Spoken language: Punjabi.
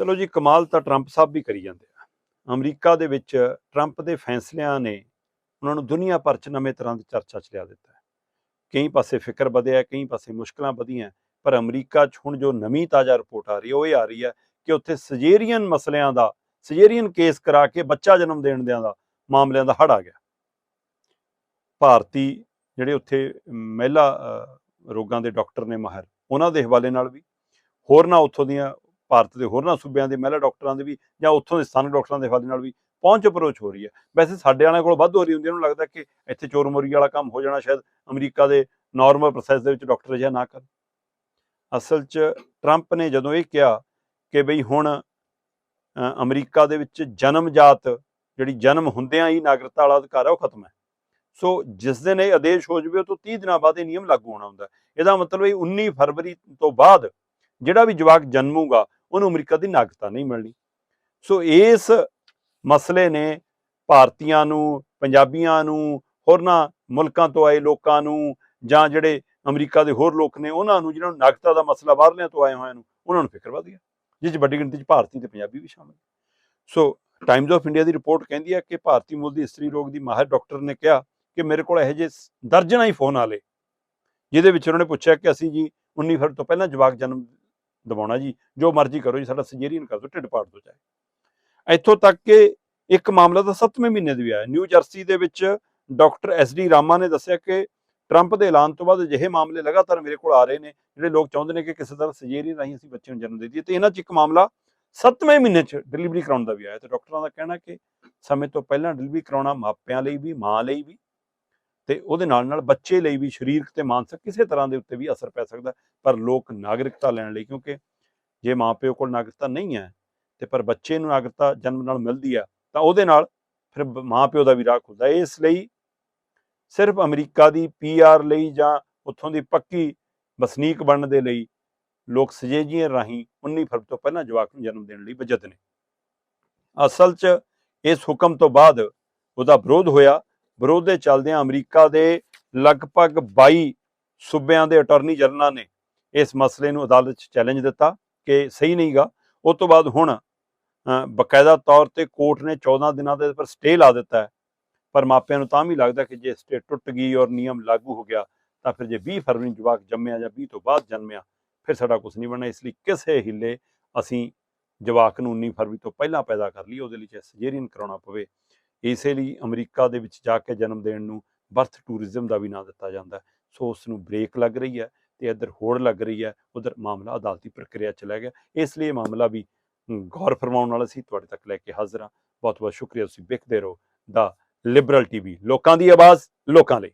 ਚਲੋ ਜੀ, ਕਮਾਲ ਤਾਂ ਟਰੰਪ ਸਾਹਿਬ ਵੀ ਕਰੀ ਜਾਂਦੇ ਆ। ਅਮਰੀਕਾ ਦੇ ਵਿੱਚ ਟਰੰਪ ਦੇ ਫੈਸਲਿਆਂ ਨੇ ਉਹਨਾਂ ਨੂੰ ਦੁਨੀਆ ਭਰ 'ਚ ਨਵੇਂ ਤਰ੍ਹਾਂ ਦੀ ਚਰਚਾ 'ਚ ਲਿਆ ਦਿੱਤਾ ਕਈ ਪਾਸੇ ਫਿਕਰ ਵਧਿਆ ਕਈ ਪਾਸੇ ਮੁਸ਼ਕਲਾਂ ਵਧੀਆਂ ਪਰ ਅਮਰੀਕਾ 'ਚ ਹੁਣ ਜੋ ਨਵੀਂ ਤਾਜ਼ਾ ਰਿਪੋਰਟ ਆ ਰਹੀ ਹੈ, ਉਹ ਇਹ ਆ ਰਹੀ ਹੈ ਕਿ ਉੱਥੇ ਸਜੇਰੀਅਨ ਮਸਲਿਆਂ ਦਾ, ਸਜੇਰੀਅਨ ਕੇਸ ਕਰਾ ਕੇ ਬੱਚਾ ਜਨਮ ਦੇਣ ਦਿਆਂ ਦਾ ਮਾਮਲਿਆਂ ਦਾ ਹੜ ਆ ਗਿਆ। ਭਾਰਤੀ ਜਿਹੜੇ ਉੱਥੇ ਮਹਿਲਾ ਰੋਗਾਂ ਦੇ ਡਾਕਟਰ ਨੇ ਮਾਹਰ, ਉਹਨਾਂ ਦੇ ਹਵਾਲੇ ਨਾਲ ਵੀ। ਹੋਰਨਾਂ ਉੱਥੋਂ ਦੀਆਂ ਭਾਰਤ ਦੇ ਹੋਰਨਾਂ ਸੂਬਿਆਂ ਦੇ ਮਹਿਲਾ ਡਾਕਟਰਾਂ ਦੇ ਵੀ ਜਾਂ ਉੱਥੋਂ ਦੇ ਸਥਾਨਕ ਡਾਕਟਰਾਂ ਦੇ ਹਵਾਲੇ ਨਾਲ ਵੀ ਪਹੁੰਚ ਅਪਰੋਚ ਹੋ ਰਹੀ ਹੈ। ਵੈਸੇ ਸਾਡੇ ਵਾਲਿਆਂ ਕੋਲ ਵੱਧ ਹੋ ਰਹੀ ਹੁੰਦੀ ਹੈ, ਉਹਨੂੰ ਲੱਗਦਾ ਕਿ ਇੱਥੇ ਚੋਰ ਮੋਰੀ ਵਾਲਾ ਕੰਮ ਹੋ ਜਾਣਾ ਸ਼ਾਇਦ ਅਮਰੀਕਾ ਦੇ ਨਾਰਮਲ ਪ੍ਰੋਸੈਸ ਦੇ ਵਿੱਚ ਡਾਕਟਰ ਅਜਿਹਾ ਨਾ ਕਰਨ ਅਸਲ 'ਚ ਟਰੰਪ ਨੇ ਜਦੋਂ ਇਹ ਕਿਹਾ ਕਿ ਬਈ ਹੁਣ ਅਮਰੀਕਾ ਦੇ ਵਿੱਚ ਜਨਮਜਾਤ ਜਿਹੜੀ ਜਨਮ ਹੁੰਦਿਆਂ ਹੀ ਨਾਗਰਿਕਤਾ ਵਾਲਾ ਅਧਿਕਾਰ ਹੈ ਉਹ ਖਤਮ ਹੈ। ਸੋ ਜਿਸ ਦਿਨ ਇਹ ਆਦੇਸ਼ ਹੋ ਜਾਵੇ ਉਹ ਤੋਂ 30 ਦਿਨਾਂ ਬਾਅਦ ਇਹ ਨਿਯਮ ਲਾਗੂ ਹੋਣਾ ਹੁੰਦਾ ਇਹਦਾ ਮਤਲਬ ਇਹ 19 ਫਰਵਰੀ ਤੋਂ ਬਾਅਦ ਜਿਹੜਾ ਵੀ ਜਵਾਕ ਜਨਮੂਗਾ ਉਹਨੂੰ ਅਮਰੀਕਾ ਦੀ ਨਾਗਰਿਕਤਾ ਨਹੀਂ ਮਿਲਣੀ। ਸੋ ਇਸ ਮਸਲੇ ਨੇ ਭਾਰਤੀਆਂ ਨੂੰ, ਪੰਜਾਬੀਆਂ ਨੂੰ, ਹੋਰਨਾਂ ਮੁਲਕਾਂ ਤੋਂ ਆਏ ਲੋਕਾਂ ਨੂੰ ਜਾਂ ਜਿਹੜੇ ਅਮਰੀਕਾ ਦੇ ਹੋਰ ਲੋਕ ਨੇ, ਉਹਨਾਂ ਨੂੰ ਜਿਹਨਾਂ ਨੂੰ ਨਾਗਰਿਕਤਾ ਦਾ ਮਸਲਾ ਬਾਹਰਲਿਆਂ ਤੋਂ ਆਏ ਹੋਇਆਂ ਨੂੰ, ਉਹਨਾਂ ਨੂੰ ਫਿਕਰ ਵਧ ਗਿਆ, ਜਿਸ 'ਚ ਵੱਡੀ ਗਿਣਤੀ 'ਚ ਭਾਰਤੀ ਤੇ ਪੰਜਾਬੀ ਵੀ ਸ਼ਾਮਲ ਸੋ ਟਾਈਮਜ਼ ਆਫ ਇੰਡੀਆ ਦੀ ਰਿਪੋਰਟ ਕਹਿੰਦੀ ਹੈ ਕਿ ਭਾਰਤੀ ਮੂਲ ਦੀ ਇਸਤਰੀ ਰੋਗ ਦੀ ਮਾਹਿਰ ਡਾਕਟਰ ਨੇ ਕਿਹਾ ਕਿ ਮੇਰੇ ਕੋਲ ਇਹੋ ਜਿਹੇ ਦਰਜਨਾਂ ਹੀ ਫੋਨ ਆਲੇ ਜਿਹਦੇ ਵਿੱਚ ਉਹਨਾਂ ਨੇ ਪੁੱਛਿਆ ਕਿ ਅਸੀਂ ਜੀ 19 ਫਰਵਰੀ ਤੋਂ ਪਹਿਲਾਂ ਜਵਾਕ ਜਨਮ ਦਿਵਾਉਣਾ ਜੀ, ਜੋ ਮਰਜ਼ੀ ਕਰੋ ਜੀ, ਸਾਡਾ ਸਜੇਰੀਅਨ ਕਰ ਦਿਓ, ਢਿੱਡ ਪਾੜ ਦਿਓ ਚਾਹੇ। ਇੱਥੋਂ ਤੱਕ ਕਿ ਇੱਕ ਮਾਮਲਾ ਤਾਂ 7ਵੇਂ ਮਹੀਨੇ ਦੇ ਵੀ ਆਇਆ। ਨਿਊ ਜਰਸੀ ਦੇ ਵਿੱਚ ਡਾਕਟਰ ਐਸ ਡੀ ਰਾਮਾ ਨੇ ਦੱਸਿਆ ਕਿ ਟਰੰਪ ਦੇ ਐਲਾਨ ਤੋਂ ਬਾਅਦ ਅਜਿਹੇ ਮਾਮਲੇ ਲਗਾਤਾਰ ਮੇਰੇ ਕੋਲ ਆ ਰਹੇ ਨੇ, ਜਿਹੜੇ ਲੋਕ ਚਾਹੁੰਦੇ ਨੇ ਕਿ ਕਿਸੇ ਤਰ੍ਹਾਂ ਸਜੇਰੀਅਨ ਰਾਹੀਂ ਅਸੀਂ ਬੱਚੇ ਨੂੰ ਜਨਮ ਦੇ ਦਈਏ। ਤੇ ਇਹਨਾਂ 'ਚ ਇੱਕ ਮਾਮਲਾ 7ਵੇਂ ਮਹੀਨੇ 'ਚ ਡਿਲੀਵਰੀ ਕਰਾਉਣ ਦਾ ਵੀ ਆਇਆ। ਤੇ ਡਾਕਟਰਾਂ ਦਾ ਕਹਿਣਾ ਕਿ ਸਮੇਂ ਤੋਂ ਪਹਿਲਾਂ ਡਿਲੀਵਰੀ ਕਰਾਉਣਾ ਮਾਪਿਆਂ ਲਈ ਵੀ, ਮਾਂ ਲਈ ਵੀ ਤੇ ਉਹਦੇ ਨਾਲ ਨਾਲ ਬੱਚੇ ਲਈ ਵੀ ਸਰੀਰਕ ਤੇ ਮਾਨਸਿਕ ਕਿਸੇ ਤਰ੍ਹਾਂ ਦੇ ਉੱਤੇ ਵੀ ਅਸਰ ਪੈ ਸਕਦਾ, ਪਰ ਲੋਕ ਨਾਗਰਿਕਤਾ ਲੈਣ ਲਈ, ਕਿਉਂਕਿ ਜੇ ਮਾਪਿਓ ਕੋਲ ਨਾਗਰਿਕਤਾ ਨਹੀਂ ਹੈ ਤੇ ਪਰ ਬੱਚੇ ਨੂੰ ਨਾਗਰਿਕਤਾ ਜਨਮ ਨਾਲ ਮਿਲਦੀ ਆ ਤਾਂ ਉਹਦੇ ਨਾਲ ਫਿਰ ਬ- ਮਾਪਿਓ ਦਾ ਵੀ ਰਾਹ ਖੁੱਲਦਾ ਇਸ ਲਈ ਸਿਰਫ ਅਮਰੀਕਾ ਦੀ ਪੀਆਰ ਲਈ ਜਾਂ ਉੱਥੋਂ ਦੀ ਪੱਕੀ ਵਸਨੀਕ ਬਣਨ ਦੇ ਲਈ ਲੋਕ ਸਜੇਜੀਆਂ ਰਾਹੀਂ 19 ਫਰਵਰੀ ਤੋਂ ਪਹਿਲਾਂ ਜਵਾਕ ਨੂੰ ਜਨਮ ਦੇਣ ਲਈ ਵਜਦ ਨੇ। ਅਸਲ 'ਚ ਇਸ ਹੁਕਮ ਤੋਂ ਬਾਅਦ ਉਹਦਾ ਵਿਰੋਧ ਹੋਇਆ ਵਿਰੋਧ ਦੇ ਚੱਲਦਿਆਂ ਅਮਰੀਕਾ ਦੇ ਲਗਭਗ 22 ਸੂਬਿਆਂ ਦੇ ਅਟਾਰਨੀ ਜਨਰਲਾਂ ਨੇ ਇਸ ਮਸਲੇ ਨੂੰ ਅਦਾਲਤ 'ਚ ਚੈਲੰਜ ਦਿੱਤਾ ਕਿ ਸਹੀ ਨਹੀਂਗਾ ਉਸ ਤੋਂ ਬਾਅਦ ਹੁਣ ਅ, ਬਕਾਇਦਾ ਤੌਰ ਤੇ ਕੋਰਟ ਨੇ 14 ਦਿਨਾਂ ਦੇ ਪਰ ਸਟੇ ਲਾ ਦਿੱਤਾ ਹੈ। ਪਰ ਮਾਪਿਆਂ ਨੂੰ ਤਾਂ ਵੀ ਲੱਗਦਾ ਕਿ ਜੇ ਸਟੇ ਟੁੱਟ ਗਈ ਔਰ ਨਿਯਮ ਲਾਗੂ ਹੋ ਗਿਆ ਤਾਂ ਫਿਰ ਜੇ 20 ਫਰਵਰੀ ਨੂੰ ਜਵਾਕ ਜੰਮਿਆ ਜਾਂ 20 ਤੋਂ ਬਾਅਦ ਜੰਮਿਆ ਫਿਰ ਸਾਡਾ ਕੁਝ ਨਹੀਂ ਬਣਨਾ। ਇਸ ਲਈ ਕਿਸੇ ਹਿੱਲੇ ਅਸੀਂ ਜਵਾਕ ਨੂੰ 19 ਫਰਵਰੀ ਤੋਂ ਪਹਿਲਾਂ ਪੈਦਾ ਕਰ ਲਈ ਉਹਦੇ ਲਈ ਚਾਹੇ ਸਜੇਰੀਅਨ ਕਰਾਉਣਾ ਪਵੇ। ਇਸੇ ਲਈ ਅਮਰੀਕਾ ਦੇ ਵਿੱਚ ਜਾ ਕੇ ਜਨਮ ਦੇਣ ਨੂੰ ਬਰਥ ਟੂਰਿਜ਼ਮ ਦਾ ਵੀ ਨਾਂ ਦਿੱਤਾ ਜਾਂਦਾ ਸੋ ਉਸ ਨੂੰ ਬ੍ਰੇਕ ਲੱਗ ਰਹੀ ਹੈ ਤੇ ਇੱਧਰ ਹੋੜ ਲੱਗ ਰਹੀ ਹੈ, ਉਧਰ ਮਾਮਲਾ ਅਦਾਲਤੀ ਪ੍ਰਕਿਰਿਆ ਚ ਲੈ ਗਿਆ। ਇਸ ਲਈ ਇਹ ਮਾਮਲਾ ਵੀ ਗੌਰ ਫਰਮਾਉਣ ਵਾਲਾ ਸੀ, ਤੁਹਾਡੇ ਤੱਕ ਲੈ ਕੇ ਹਾਜ਼ਰ ਹਾਂ। ਬਹੁਤ ਬਹੁਤ ਸ਼ੁਕਰੀਆ, ਤੁਸੀਂ ਵੇਖਦੇ ਰਹੋ ਦਾ ਲਿਬਰਲ ਟੀਵੀ, ਲੋਕਾਂ ਦੀ ਆਵਾਜ਼, ਲੋਕਾਂ ਲਈ।